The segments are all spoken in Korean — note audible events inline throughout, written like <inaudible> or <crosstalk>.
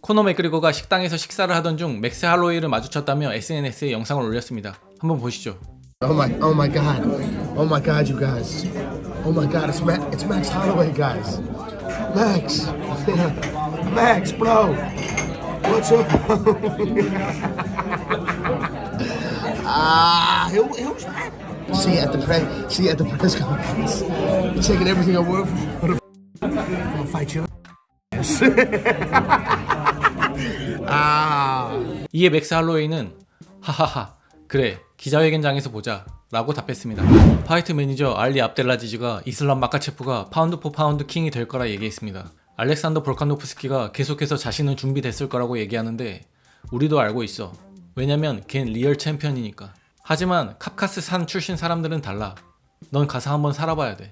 코너 맥그리거가 식당에서 식사를 하던 중 맥스 할로웨이를 마주쳤다며 SNS에 영상을 올렸습니다. 한번 보시죠. Oh my, oh my God, oh my God, you guys, oh my God, it's Max, it's Max Holloway, guys, Max, Max, bro, what's up? Ah, who, who's that? See at the press, see at the press conference. You're taking everything I work for. I'm gonna fight you. Yes. <laughs> ah. 이에 맥스 할로웨이는 하하하 그래 기자회견장에서 보자 라고 답했습니다. 파이트 매니저 알리 압델라지즈가 이슬람 마카체프가 파운드 포 파운드 킹이 될 거라 얘기했습니다. 알렉산더 볼카노프스키가 계속해서 자신은 준비됐을 거라고 얘기하는데 우리도 알고 있어. 왜냐면 걘 리얼 챔피언이니까. 하지만 카카스 산 출신 사람들은 달라. 넌 가서 한번 살아봐야 돼.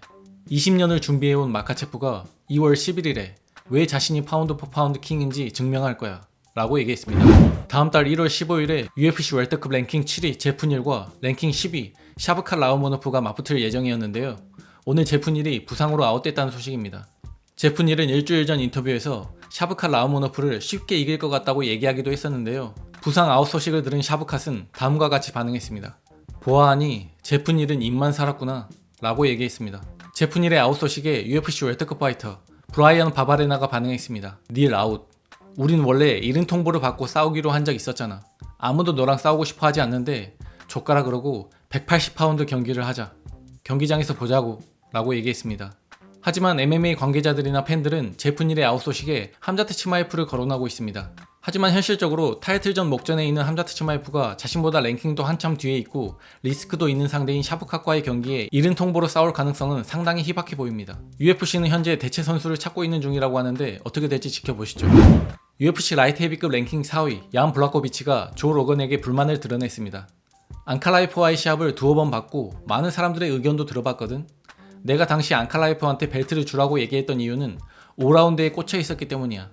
20년을 준비해온 마카체프가 2월 11일에 왜 자신이 파운드 포 파운드 킹인지 증명할 거야. 라고 얘기했습니다. 다음 달 1월 15일에 UFC 웰터급 랭킹 7위 제프닐과 랭킹 10위 샤브칼 라우모노프가 맞붙을 예정이었는데요. 오늘 제프닐이 부상으로 아웃됐다는 소식입니다. 제프닐은 일주일 전 인터뷰에서 샤브칼 라우모노프를 쉽게 이길 것 같다고 얘기하기도 했었는데요. 부상 아웃 소식을 들은 샤브칼은 다음과 같이 반응했습니다. 보아하니 제프닐은 입만 살았구나 라고 얘기했습니다. 제프닐의 아웃 소식에 UFC 웰터급 파이터 브라이언 바바레나가 반응했습니다. 닐 아웃. 우린 원래 이른 통보를 받고 싸우기로 한 적 있었잖아. 아무도 너랑 싸우고 싶어 하지 않는데 족가라 그러고 180파운드 경기를 하자. 경기장에서 보자고 라고 얘기했습니다. 하지만 MMA 관계자들이나 팬들은 제프닐의 아웃 소식에 함자트 치마이프를 거론하고 있습니다. 하지만 현실적으로 타이틀전 목전에 있는 함자트 치마이프가 자신보다 랭킹도 한참 뒤에 있고 리스크도 있는 상대인 샤브카과의 경기에 이른 통보로 싸울 가능성은 상당히 희박해 보입니다. UFC는 현재 대체 선수를 찾고 있는 중이라고 하는데 어떻게 될지 지켜보시죠. UFC 라이트 헤비급 랭킹 4위 얀 블라코비치가 조 로건에게 불만을 드러냈습니다. 앙칼라이프와의 시합을 두어 번 받고 많은 사람들의 의견도 들어봤거든. 내가 당시 앙칼라이프한테 벨트를 주라고 얘기했던 이유는 5라운드에 꽂혀 있었기 때문이야.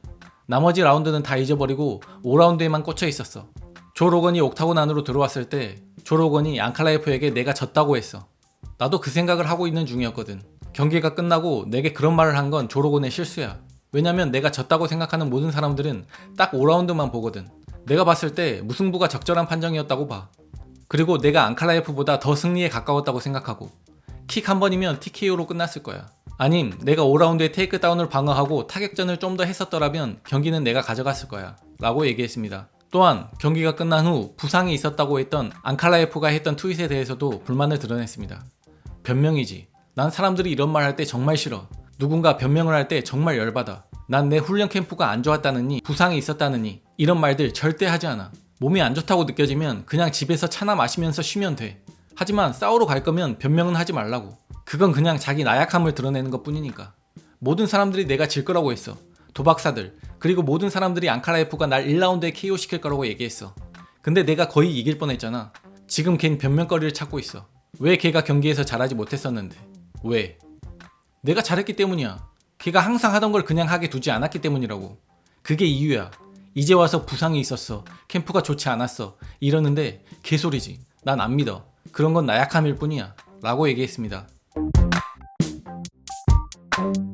나머지 라운드는 다 잊어버리고 5라운드에만 꽂혀 있었어. 조 로건이 옥타곤 안으로 들어왔을 때 조 로건이 앙칼라이프에게 내가 졌다고 했어. 나도 그 생각을 하고 있는 중이었거든. 경기가 끝나고 내게 그런 말을 한 건 조 로건의 실수야. 왜냐면 내가 졌다고 생각하는 모든 사람들은 딱 5라운드만 보거든. 내가 봤을 때 무승부가 적절한 판정이었다고 봐. 그리고 내가 앙칼라이프보다 더 승리에 가까웠다고 생각하고 킥 한 번이면 TKO로 끝났을 거야. 아님 내가 5라운드에 테이크다운을 방어하고 타격전을 좀 더 했었더라면 경기는 내가 가져갔을 거야. 라고 얘기했습니다. 또한 경기가 끝난 후 부상이 있었다고 했던 앙칼라이프가 했던 트윗에 대해서도 불만을 드러냈습니다. 변명이지. 난 사람들이 이런 말 할 때 정말 싫어. 누군가 변명을 할 때 정말 열받아. 난 내 훈련 캠프가 안 좋았다느니, 부상이 있었다느니, 이런 말들 절대 하지 않아. 몸이 안 좋다고 느껴지면 그냥 집에서 차나 마시면서 쉬면 돼. 하지만 싸우러 갈 거면 변명은 하지 말라고. 그건 그냥 자기 나약함을 드러내는 것 뿐이니까. 모든 사람들이 내가 질 거라고 했어. 도박사들, 그리고 모든 사람들이 앙칼라이프가 날 1라운드에 KO 시킬 거라고 얘기했어. 근데 내가 거의 이길 뻔했잖아. 지금 걘 변명거리를 찾고 있어. 왜 걔가 경기에서 잘하지 못했었는데? 왜? 내가 잘했기 때문이야. 걔가 항상 하던 걸 그냥 하게 두지 않았기 때문이라고. 그게 이유야. 이제 와서 부상이 있었어. 캠프가 좋지 않았어. 이러는데 개소리지. 난 안 믿어. 그런 건 나약함일 뿐이야. 라고 얘기했습니다. you